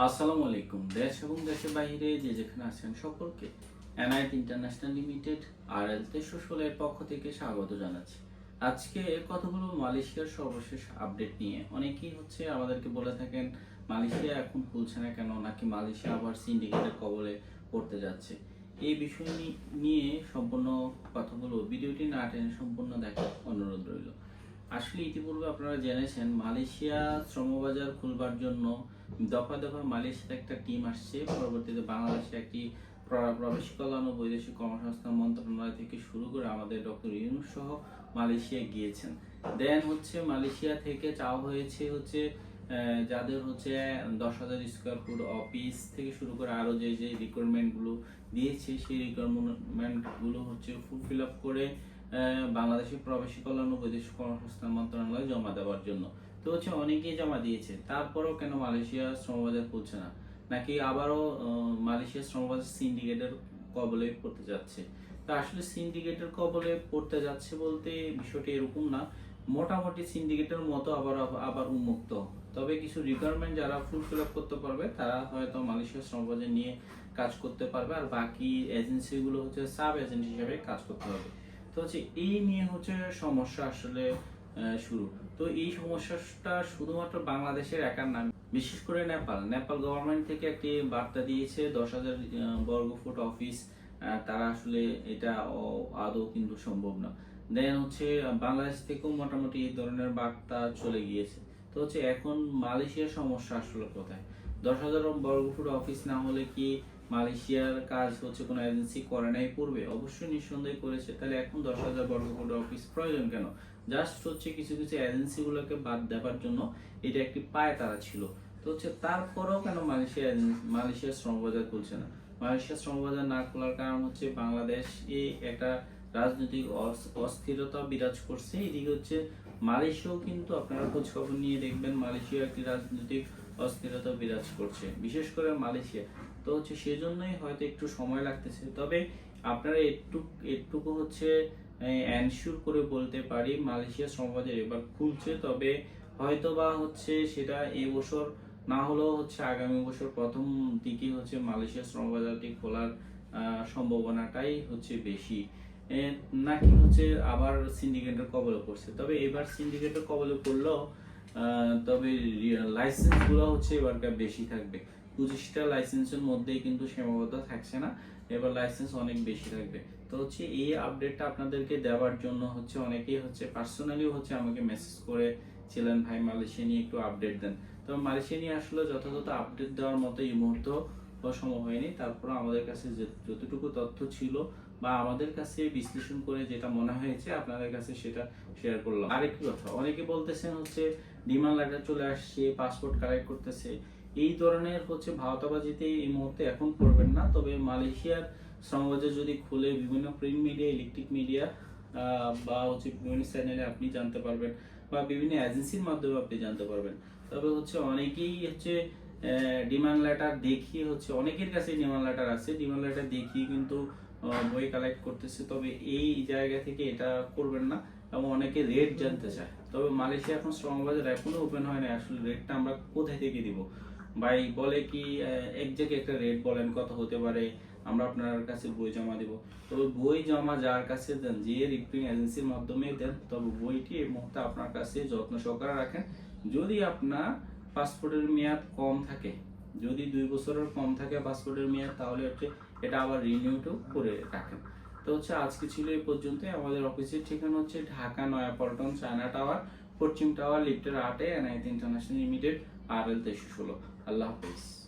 আসসালামু আলাইকুম। দেশ এবং দেশের বাইরে যে যেখানে আছেন সকলকে এনআইট ইন্টারন্যাশনাল লিমিটেড আর এল পক্ষ থেকে স্বাগত জানাচ্ছি। আজকে মালয়েশিয়ার সর্বশেষ আপডেট নিয়ে। অনেকেই হচ্ছে আমাদেরকে বলে থাকেন, মালয়েশিয়া এখন খুলছে না কেন? নাকি মালয়েশিয়া আবার সিন্ডিকেটের কবলে পড়তে যাচ্ছে? এই বিষয় নিয়ে সম্পূর্ণ কথা বলব। ভিডিওটি না টেনে সম্পূর্ণ দেখার অনুরোধ রইল। আসলে ইতিপূর্বে আপনারা জেনেছেন, মালয়েশিয়া শ্রমবাজার খুলবার জন্য দফা দফা মালয়েশিয়াতে একটা টিম আসছে। পরবর্তীতে বাংলাদেশে একটি প্র- প্রবেশ কল্যাণ ও বৈদেশিক কর্মসংস্থান মন্ত্রণালয় থেকে শুরু করে আমাদের ডক্টর ইউনুস সহ মালয়েশিয়া গিয়েছেন। দেন হচ্ছে মালয়েশিয়া থেকে চাওয়া হয়েছে হচ্ছে যাদের হচ্ছে দশ হাজার স্কোয়ার ফুট অফিস থেকে শুরু করে আরও যে যে রিকোয়ারমেন্টগুলো দিয়েছে, সেই রিকোয়ারমেন্টগুলো হচ্ছে ফুলফিল আপ করে আহ, বাংলাদেশের প্রবাসী কল্যাণ ও বৈদেশিক কর্মসংস্থান মন্ত্রণালয়ে জমা দেওয়ার জন্য। তো হচ্ছে অনেকেই জমা দিয়েছে তারপরেও কেন মালয়েশিয়া শ্রমবাজার খুলছে না? নাকি আবারও মালয়েশিয়া শ্রমবাজার সিন্ডিকেটের কবলে পড়তে যাচ্ছে? তা আসলে সিন্ডিকেটের কবলে পড়তে যাচ্ছে বলতে বিষয়টি এরকম না। মোটামুটি সিন্ডিকেটের মতো আবার আবার উন্মুক্ত। তবে কিছু রিকোয়ারমেন্ট যারা ফুলফিল আপ করতে পারবে তারা হয়তো মালয়েশিয়া শ্রমবাজার নিয়ে কাজ করতে পারবে আর বাকি এজেন্সিগুলো হচ্ছে সাব এজেন্সি হিসেবে কাজ করতে হবে। তো হচ্ছে এই নিয়ে হচ্ছে সমস্যা আসলে শুরু। তো এই সমস্যাটা শুধুমাত্র বাংলাদেশের একার নাম বিশেষ করে নেপাল। নেপাল গভর্নমেন্ট থেকে একটি বার্তা দিয়েছে, দশ হাজার বর্গ ফুট অফিস তারা আসলে এটা আদৌ কিন্তু সম্ভব না। দেন হচ্ছে বাংলাদেশ থেকেও মোটামুটি এই ধরনের বার্তা চলে গিয়েছে। তো হচ্ছে এখন মালয়েশিয়ার সমস্যা আসলে কোথায়? দশ হাজার বর্গ ফুট অফিস না হলে কি মালয়েশিয়ার কাজ হচ্ছে কোনো এজেন্সি করে নাই পূর্বে? অবশ্যই নিঃসন্দেহে করেছে। তাহলে এখন দশ হাজার বর্গ ফুট অফিস প্রয়োজন কেন? জাস্ট হচ্ছে কিছু কিছু এজেন্সিগুলোকে বাদ দেওয়ার জন্য এটা একটি পায় তারা ছিল। তো হচ্ছে তারপরেও কেন মালয়েশিয়া মালয়েশিয়ার শ্রমবাজার খুলছে না? মালয়েশিয়ার শ্রমবাজার না খোলার কারণ হচ্ছে বাংলাদেশ এই একটা রাজনৈতিক অস- অস্থিরতা বিরাজ করছে। এদিকে হচ্ছে মালয়েশিয়াও কিন্তু আপনারা খোঁজ খবর নিয়ে দেখবেন, মালয়েশিয়া একটি রাজনৈতিক অস্থিরতা বিরাজ করছে, বিশেষ করে মালয়েশিয়া। তো হচ্ছে সেজন্যই হয়তো একটু সময় লাগতেছে। তবে আপনারা একটু, একটুকু হচ্ছে এনশিওর করে বলতে পারি মালয়েশিয়া শ্রমবাজার এবার খুলছে। তবে হয়তো বা হচ্ছে সেটা এই বছর না হলেও হচ্ছে আগামী বছর প্রথম দিকে হচ্ছে মালয়েশিয়া শ্রমবাজারটি খোলার সম্ভাবনাটাই হচ্ছে বেশি। নাকি হচ্ছে আবার সিন্ডিকেটের কবলে পড়ছে। তবে এবার সিন্ডিকেটের কবলে পড়লেও তবে লাইসেন্সগুলো হচ্ছে এবারকার বেশি থাকবে। পঁচিশটা লাইসেন্সের মধ্যেই কিন্তু সীমাবদ্ধ থাকছে না, এবার লাইসেন্স অনেক বেশি থাকবে। তো হচ্ছে এই আপডেটটা আপনাদেরকে দেওয়ার জন্য হচ্ছে অনেকেই হচ্ছে পার্সোনালি হচ্ছে আমাকে মেসেজ করে ছিলেন ভাই, মালয়েশিয়া নিয়ে একটু আপডেট দেন। তো মালয়েশিয়া নিয়ে আসলে যথাযথ আপডেট দেওয়ার মতো এই মুহূর্ত সম্ভব হয়নি তারপর আমাদের কাছে যতটুকু তথ্য ছিল বা আমাদের কাছে বিশ্লেষণ করে যেটা মনে হয়েছে, আপনাদের কাছে সেটা শেয়ার করলাম। আরেকটি কথা, অনেকে বলতেছেন হচ্ছে ডিমান্ড লেটার চলে আসছে পাসপোর্ট কালেক্ট করতেছে। এই ধরনের হচ্ছে ভাওতাবাজিতে এই মুহূর্তে এখন করবেন না, তবে মালয়েশিয়ার শ্রমবাজার যদি খুলে বিভিন্ন প্রিন্ট মিডিয়া ইলেকট্রিক মিডিয়া বা হচ্ছে বিভিন্ন চ্যানেলে আপনি জানতে পারবেন, বা বিভিন্ন এজেন্সির মাধ্যমে আপনি জানতে পারবেন। তবে হচ্ছে অনেকেই হচ্ছে ডিমান্ড লেটার দেখিয়ে হচ্ছে, অনেকের কাছে ডিমান্ড লেটার আছে ডিমান্ড লেটার দেখিয়ে কিন্তু বই কালেক্ট করতেছে, তবে এই জায়গা থেকে এটা করবেন না, এবং অনেকে রেট জানতে চায়। তবে মালয়েশিয়া এখন স্ট্রং শ্রমবাজার এখনও ওপেন হয় না আসলে রেটটা আমরা কোথায় থেকে দিব? ভাই, বলে কি এক জায়গায় একটা রেট বলেন, কত হতে পারে, আমরা আপনার কাছে বই জমা দিব। তবে বই জমা যার কাছে দেন, যে রিপ্রিং এজেন্সির মাধ্যমে দেন, তবে বইটি এই মুহূর্তে আপনার কাছে যত্ন সহকারে রাখেন। যদি আপনার পাসপোর্টের মেয়াদ কম থাকে। যদি দুই বছরের কম থাকে পাসপোর্টের মেয়াদ, তাহলে হচ্ছে এটা আবার রিনিউটও করে রাখেন। তো হচ্ছে আজকে ছিল এই পর্যন্তই। আমাদের অফিসের ঠিকানা হচ্ছে ঢাকা, নয়াপল্টন, চায়না টাওয়ার, পশ্চিম টাওয়ার, লিফটের আটে, এনআইটি ইন্টারন্যাশনাল লিমিটেড আর এল তেইশশো ষোলো। আল্লাহ হাফিজ।